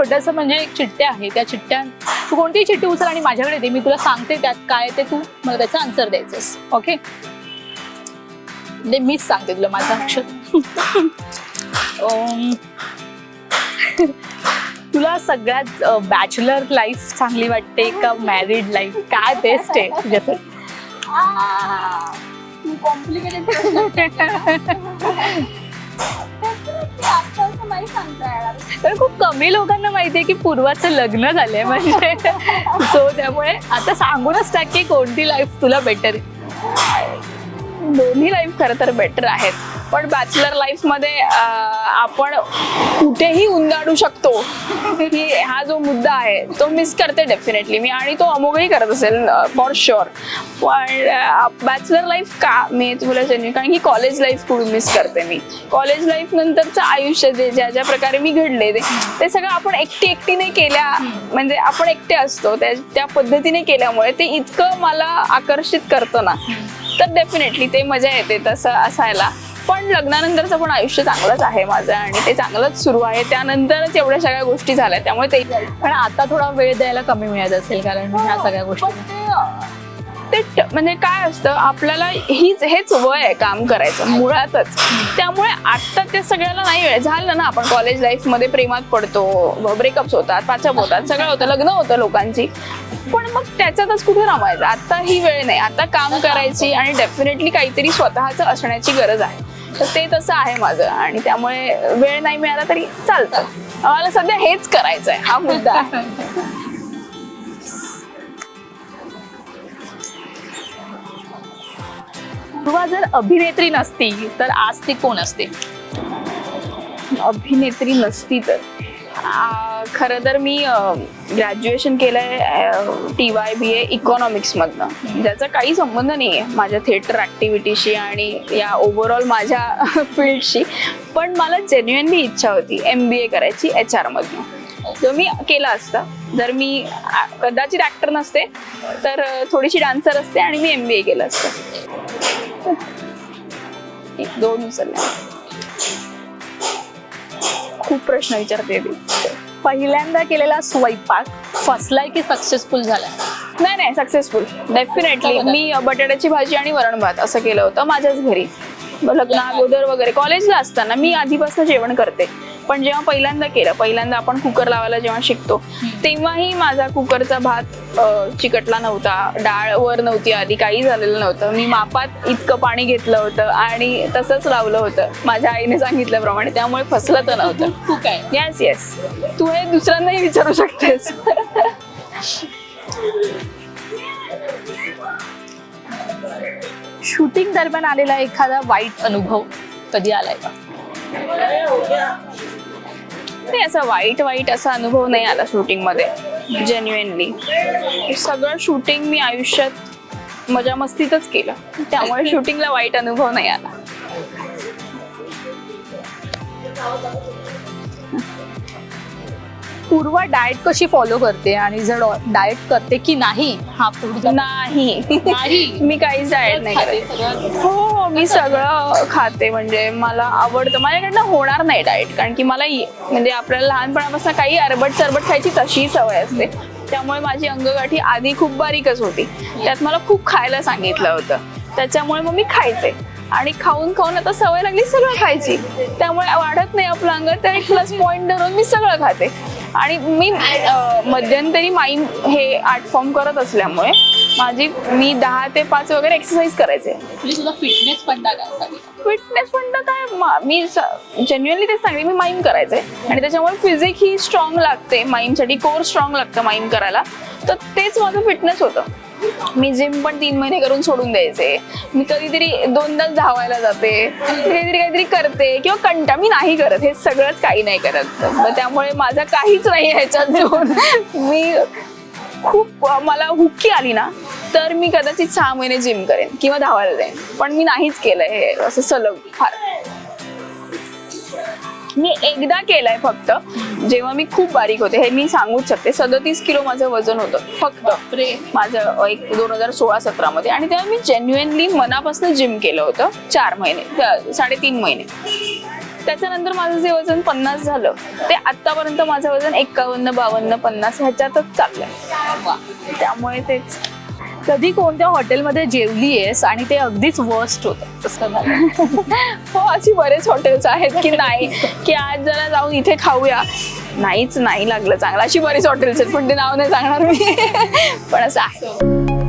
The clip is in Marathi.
छोटस म्हणजे एक चिठ्ठ्या आहे. त्या चिठ्ठ्या तू कोणतीही चिठ्ठी उचल आणि माझ्याकडे दे. मी तुला सांगते त्यात काय ते तू मला त्याचा आन्सर द्यायचंस. ओके मीच सांगते तुला माझा अक्षर. तुला सगळ्यात बॅचलर लाईफ चांगली वाटते का मॅरिड लाईफ काय बेस्ट आहे तुझ्यासाठी? तर खूप कमी लोकांना माहितीये की पूर्वाचं लग्न झालंय म्हणजे. सो त्यामुळे आता सांगूनच टाक की कोणती लाईफ तुला बेटर दोन्ही लाईफ खरं तर बेटर आहेत. पण बॅचलर लाईफमध्ये आपण कुठेही उंदाडू शकतो की हा जो मुद्दा आहे तो मिस करते डेफिनेटली मी आणि तो अमोघही करत असेल फॉर शुअर पण बॅचलर लाईफ का मी तुला जेन्युइन कारण की कॉलेज लाईफ कुठून मिस करते मी? कॉलेज लाईफ नंतरचं आयुष्य जे ज्या ज्या प्रकारे मी घडले ते ते सगळं आपण एकटी एकटीने केल्या म्हणजे आपण एकटे असतो त्या त्या पद्धतीने केल्यामुळे ते इतकं मला आकर्षित करतं ना तर डेफिनेटली ते मजा येते तसं असायला. पण लग्नानंतरचं पण आयुष्य चांगलंच आहे माझं आणि ते चांगलंच सुरू आहे. त्यानंतरच एवढ्या सगळ्या गोष्टी झाल्या त्यामुळे ते पण आता थोडा वेळ द्यायला कमी मिळत असेल कारण ह्या सगळ्या गोष्टी. ते म्हणजे काय असतं आपल्याला हीच हेच वय आहे काम करायचं मुळातच. त्यामुळे आता ते सगळ्याला नाही वेळ. झालं ना आपण कॉलेज लाईफमध्ये प्रेमात पडतो ब्रेकअप्स होतात पाचप होतात सगळं होतं लग्न होतं लोकांची. पण मग त्याच्यातच कुठे रमायचं? आता ही वेळ नाही. आता काम करायची आणि डेफिनेटली काहीतरी स्वतःच असण्याची गरज आहे. तर ते तसं आहे माझं आणि त्यामुळे वेळ नाही मिळाला तरी चालतं. आम्हाला सध्या हेच करायचं आहे हा मुद्दा आहे. किंवा जर अभिनेत्री नसती तर आज ती कोण असते? अभिनेत्री नसती तर. खरं तर मी ग्रॅज्युएशन केलंय टी वाय बी ए इकॉनॉमिक्समधनं ज्याचा काही संबंध नाही आहे माझ्या थिएटर ॲक्टिव्हिटीशी आणि या ओव्हरऑल माझ्या फील्डशी पण मला जेन्युअनली इच्छा होती एम बी ए करायची एच आरमधनं जो मी केला असता. जर मी कदाचित ॲक्टर नसते तर थोडीशी डान्सर असते आणि मी एम बी ए केलं असतं. एक दोन उचलल्या. खूप प्रश्न विचारते ती पहिल्यांदा केलेला स्वयंपाक फसलाय की सक्सेसफुल झालाय? नाही नाही सक्सेसफुल डेफिनेटली. मी बटाट्याची भाजी आणि वरण भात असं केलं होतं माझ्याच घरी. लग्न अगोदर वगैरे. कॉलेजला असताना मी आधीपासून जेवण करते. पण जेव्हा पहिल्यांदा केलं पहिल्यांदा आपण कुकर लावायला जेव्हा शिकतो तेव्हाही माझा कुकरचा भात चिकटला नव्हता डाळ वर नव्हती आधी काही झालेलं नव्हतं. मी मापात इतकं पाणी घेतलं होतं आणि तसंच लावलं होतं. माझ्या आईने सांगितल्याप्रमाणे त्यामुळे फसलं तर नव्हतं. येस येस तू हे दुसऱ्यांनाही विचारू शकतेस. शूटिंग दरम्यान आलेला एखादा वाईट अनुभव कधी आलाय का? नाही असा वाईट वाईट असा अनुभव नाही आला शूटिंगमध्ये जेन्युएनली सगळं शूटिंग मी आयुष्यात मजा मस्तीतच केलं. त्यामुळे शूटिंगला वाईट अनुभव नाही आला. पूर्वा डाएट कशी फॉलो करते आणि जर डाएट करते की नाही हा पुढचा नाही. मी काहीच डाएट नाही करत. हो हो मी सगळं खाते. म्हणजे मला आवडतं. माझ्याकडनं होणार नाही डाएट कारण की मला ये- म्हणजे आपल्याला लहानपणापासून काही अरबट सरबट खायची तशी सवय असते. त्यामुळे माझी अंगगाठी आधी खूप बारीकच होती. त्यात मला खूप खायला सांगितलं होतं. त्याच्यामुळे मग मी खायचे. आणि खाऊन खाऊन आता सवय लागली सगळं खायची. त्यामुळे वाढत नाही आपलं अंग. तर एक प्लस पॉईंट धरून मी सगळं खाते. आणि मी मध्यंतरी माईम हे आर्ट फॉर्म करत असल्यामुळे माझी मी दहा ते पाच वगैरे एक्सरसाइज करायचे. म्हणजे फिटनेस पण टाकायचा फिटनेस काय म- मी जेन्युअनली तेच सांगते मी माईम करायचे. आणि त्याच्यामुळे फिजिक ही स्ट्रॉंग लागते माईमसाठी कोर स्ट्रॉंग लागतं माईम करायला. तर तेच माझं फिटनेस होतं. मी जिम पण तीन महिने करून सोडून द्यायचे. मी कधीतरी दोनदाच धावायला जाते. कधीतरी काहीतरी करते किंवा कंटा मी नाही करत. हे सगळंच काही नाही करत. त्यामुळे माझं काहीच नाही ह्याच्यात मी खूप मला हुक्की आली ना तर मी कदाचित सहा महिने जिम करेन किंवा धावायला जाईन. पण मी नाहीच केलंय हे असं सलग फार. मी एकदा केलंय फक्त. जेव्हा मी खूप बारीक होते हे मी सांगूच शकते. सदतीस किलो माझं वजन होतं फक्त. माझं एक दोन हजार सोळा सतरा मध्ये आणि तेव्हा मी जेन्युएनली मनापासून जिम केलं होतं चार महिने साडेतीन महिने. त्याच्यानंतर माझं जे वजन पन्नास झालं ते आतापर्यंत माझं वजन एक्कावन्न बावन्न पन्नास ह्याच्यातच चाललंय. त्यामुळे तेच. कधी कोणत्या हॉटेलमध्ये जेवली आहेस आणि ते अगदीच वर्स्ट होतं. हो अशी बरेच हॉटेल्स आहेत की नाही की आज जरा जाऊन इथे खाऊया. नाहीच नाही लागलं चांगलं. अशी बरीच हॉटेल्स आहेत पण ते नाव नाही सांगणार मी. पण असं आहे.